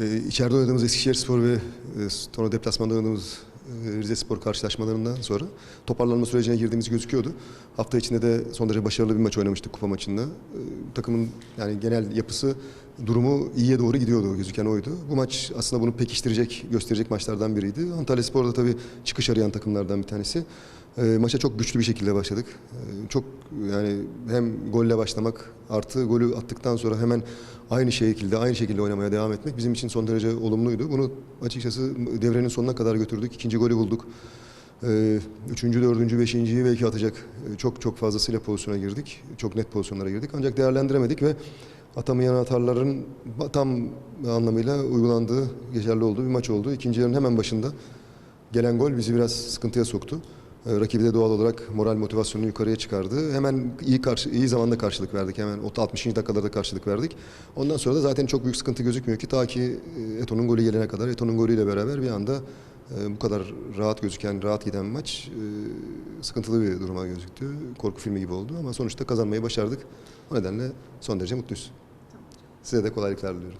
e, içeride oynadığımız Eskişehir Spor ve e, sonra deplasmanda oynadığımız e, Rize Spor karşılaşmalarından sonra toparlanma sürecine girdiğimiz gözüküyordu. Hafta içinde de son derece başarılı bir maç oynamıştık kupa maçında. E, takımın yani genel yapısı, durumu iyiye doğru gidiyordu gözüken oydu. Bu maç aslında bunu pekiştirecek, gösterecek maçlardan biriydi. Antalya Spor da tabii çıkış arayan takımlardan bir tanesi. E, maça çok güçlü bir şekilde başladık. E, çok yani hem golle başlamak artı golü attıktan sonra hemen aynı şekilde aynı şekilde oynamaya devam etmek bizim için son derece olumluydu. Bunu açıkçası devrenin sonuna kadar götürdük. İkinci golü bulduk. E, üçüncü, dördüncü, beşinciyi belki atacak e, çok çok fazlasıyla pozisyona girdik. Çok net pozisyonlara girdik. Ancak değerlendiremedik ve atamayan atarların tam anlamıyla uygulandığı, geçerli olduğu bir maç oldu. İkinci yarının hemen başında gelen gol bizi biraz sıkıntıya soktu. Ee, Rakibi de doğal olarak moral motivasyonunu yukarıya çıkardı. Hemen iyi karşı iyi zamanda karşılık verdik. Hemen o 60. dakikalarda karşılık verdik. Ondan sonra da zaten çok büyük sıkıntı gözükmüyor ki ta ki e, Eto'nun golü gelene kadar Eto'nun golüyle beraber bir anda e, bu kadar rahat gözüken, rahat giden maç e, sıkıntılı bir duruma gözüktü. Korku filmi gibi oldu ama sonuçta kazanmayı başardık. O nedenle son derece mutluyuz. Size de kolaylıklar diliyorum.